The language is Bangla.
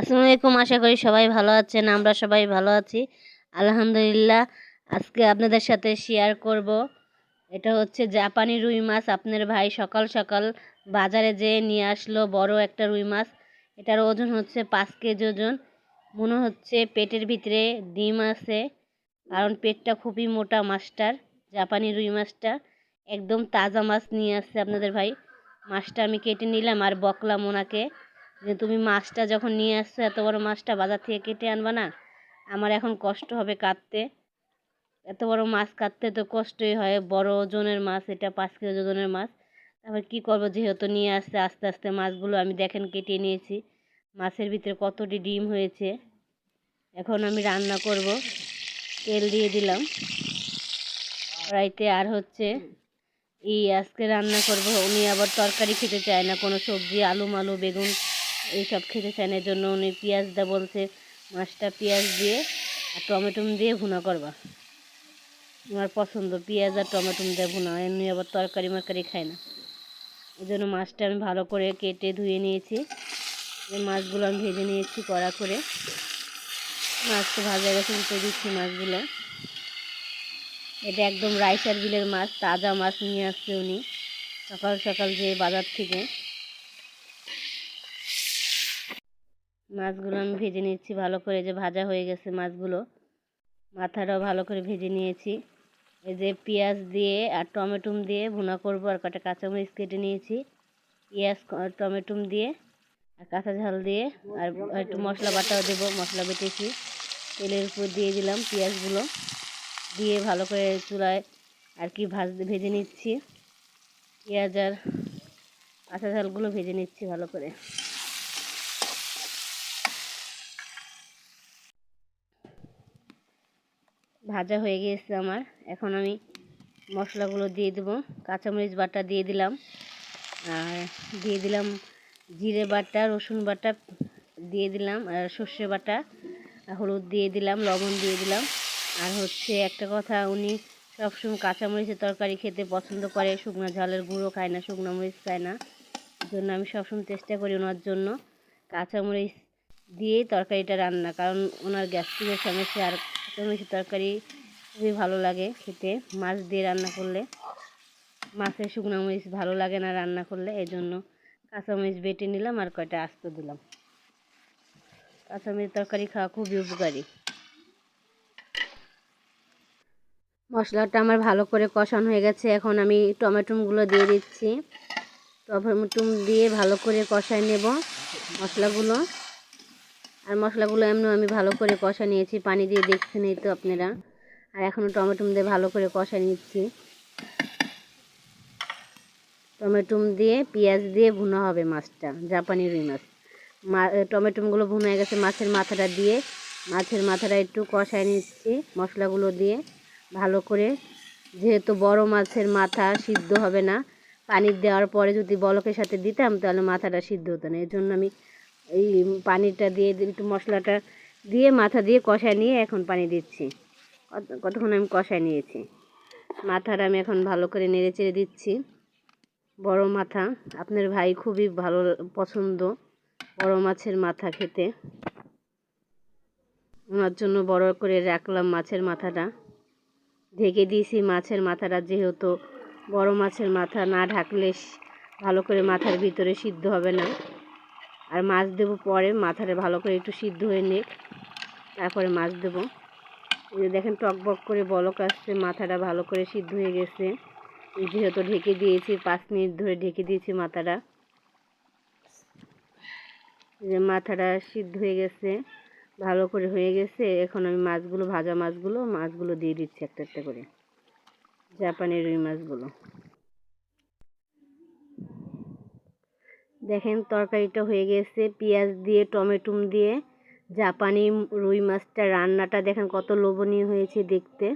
আসসালামু আলাইকুম আশা করি সবাই ভালো আছেন, আমরা সবাই ভালো আছি। আলহামদুলিল্লাহ, আজকে আপনাদের সাথে শেয়ার করব। এটা হচ্ছে জাপানি রুই মাছ, আপনার ভাই সকাল সকাল বাজারে যেয়ে নিয়ে আসলো বড় একটা রুই মাছ। এটার ওজন হচ্ছে পাঁচ কেজি ওজন। মনে হচ্ছে পেটের ভিতরে ডিম আছে, কারণ পেটটা খুবই মোটা মাছটার, জাপানি রুই মাছটা। একদম তাজা মাছ নিয়ে আসছে আপনাদের ভাই। মাছটা আমি কেটে নিলাম আর বকলাম ওনাকে। যে তুমি মাছটা যখন নিয়ে আসছো, এত বড় মাছটা বাজার থেকে কেটে আনবা না? আমার এখন কষ্ট হবে কাটতে। এত বড় মাছ কাটতে তো কষ্টই হয়। বড় ওজনের মাছ, এটা পাঁচ কেজি ওজনের মাছ। তারপর কী করব? যেহেতু নিয়ে আসতে আস্তে আস্তে মাছগুলো আমি দেখেন কেটে নিয়েছি। মাছের ভিতরে কতটি ডিম হয়েছে? এখন আমি রান্না করব। তেল দিয়ে দিলাম। কড়াইতে আর হচ্ছে এই আজকে রান্না করব। উনি আবার তরকারি খেতে চায় না। কোনো সবজি, আলু মালু, বেগুন এইসব খেতে চায় না এর জন্য উনি পেঁয়াজ দা বলছে, মাছটা পেঁয়াজ দিয়ে আর টমেটো দিয়ে ভুনা করবা। আমার পছন্দ পেঁয়াজ আর টমেটো দিয়ে ভুনা, এমনি আবার তরকারি মরকারি খায় না। এই জন্য মাছটা আমি ভালো করে কেটে ধুয়ে নিয়েছি। মাছগুলো আমি ভেজে নিয়েছি কড়া করে। মাছটা ভাজা গেছে উঠে দিচ্ছি মাছগুলো। এটা একদম রাইসার বিলের মাছ, তাজা মাছ নিয়ে আসছে উনি। সকাল সকাল যে বাজার থেকে মাছগুলো আমি ভেজে নিচ্ছি ভালো করে যে ভাজা হয়ে গেছে মাছগুলো। মাথাটাও ভালো করে ভেজে নিয়েছি। এই যে পেঁয়াজ দিয়ে আর টমেটো দিয়ে ভুনা করব আর কটা কাঁচামরিচ কেটে নিয়েছি। পেঁয়াজ টমেটো দিয়ে আর কাঁচা ঝাল দিয়ে আর একটু মশলা বাটাও দেবো, মশলা বেটেছি। তেলের উপর দিয়ে দিলাম পেঁয়াজগুলো। দিয়ে ভালো করে চুলায় আর কি ভাজ, ভেজে নিচ্ছি। পেঁয়াজ আর কাঁচা ঝালগুলো ভেজে নিচ্ছি ভালো করে। ভাজা হয়ে গিয়েছে আমার। এখন আমি মশলাগুলো দিয়ে দেবো। কাঁচামরিচ বাটা দিয়ে দিলাম। আর দিয়ে দিলাম জিরে বাটা, রসুন বাটা দিয়ে দিলাম, আর সর্ষে বাটা হলুদ দিয়ে দিলাম, লবণ দিয়ে দিলাম। আর হচ্ছে একটা কথা, উনি সবসময় কাঁচামরিচের তরকারি খেতে পছন্দ করে। শুকনো ঝালের গুঁড়ো খায় না, শুকনো মরিচ খায় না। জন্য আমি সবসময় চেষ্টা করি ওনার জন্য কাঁচামরিচ দিয়েই তরকারিটা রান্না। কারণ ওনার গ্যাস্ট্রিকের সমস্যা, আর কাঁচামরিচের তরকারি খুবই ভালো লাগে খেতে। মাছ দিয়ে রান্না করলে মাছের শুকনো মরিচ ভালো লাগে না রান্না করলে এই জন্য কাঁচামরিচ বেটে নিলাম আর কয়টা আস্ত দিলাম। কাঁচা কাঁচামরিচ তরকারি খাওয়া খুবই উপকারী। মশলাটা আমার ভালো করে কষানো হয়ে গেছে। এখন আমি টমেটোগুলো দিয়ে দিচ্ছি। টমেটো দিয়ে ভালো করে কষায় নেব মশলাগুলো। আর মশলাগুলো এমনি আমি ভালো করে কষা নিয়েছি। পানি দিয়ে দেখছেন এই তো আপনারা। আর এখনও টমেটো দিয়ে ভালো করে কষা নিচ্ছি। টমেটো দিয়ে পেঁয়াজ দিয়ে ভুনা হবে মাছটা, জাপানি রুই মাছ। মা টমেটোগুলো ভুনা গেছে মাছের মাথাটা দিয়ে। মাছের মাথাটা একটু কষায় নিচ্ছি মশলাগুলো দিয়ে। ভালো করে, যেহেতু বড় মাছের মাথা সিদ্ধ হবে না, পানি দেওয়ার পরে যদি বলকের সাথে দিতাম তাহলে মাথাটা সিদ্ধ হতো না। এর জন্য আমি এই পানিটা দিয়ে একটু মশলাটা দিয়ে মাথা দিয়ে কষায় নিয়ে এখন পানি দিচ্ছি। কতক্ষণ আমি কষায় নিয়েছি। মাথাটা আমি এখন ভালো করে নেড়ে চেড়ে দিচ্ছি। বড় মাথা, আপনার ভাই খুবই ভালো পছন্দ বড় মাছের মাথা খেতে। ওনার জন্য বড় করে রাখলাম মাছের মাথাটা। ঢেকে দিয়েছি মাছের মাথাটা, যেহেতু বড় মাছের মাথা না ঢাকলে ভালো করে মাথার ভিতরে সিদ্ধ হবে না। আর মাছ দেবো পরে, মাথাটা ভালো করে একটু সিদ্ধ হয়ে নেক। তারপরে মাছ দেবো। যে দেখেন টকবক করে বলক আসছে, মাথাটা ভালো করে সিদ্ধ হয়ে গেছে। যেহেতু ঢেকে দিয়েছি, পাঁচ মিনিট ধরে ঢেকে দিয়েছি মাথাটা। যে মাথাটা সিদ্ধ হয়ে গেছে, ভালো করে হয়ে গেছে। এখন আমি মাছগুলো, ভাজা মাছগুলো মাছগুলো দিয়ে দিচ্ছি একটা একটা করে। জাপানি রুই মাছগুলো। দেখেন তরকারিটা হয়ে গেছে, পেঁয়াজ দিয়ে টমেটো দিয়ে, জাপানি রুই মাছটা রান্নাটা দেখেন কত লোভনীয় হয়েছে দেখতে।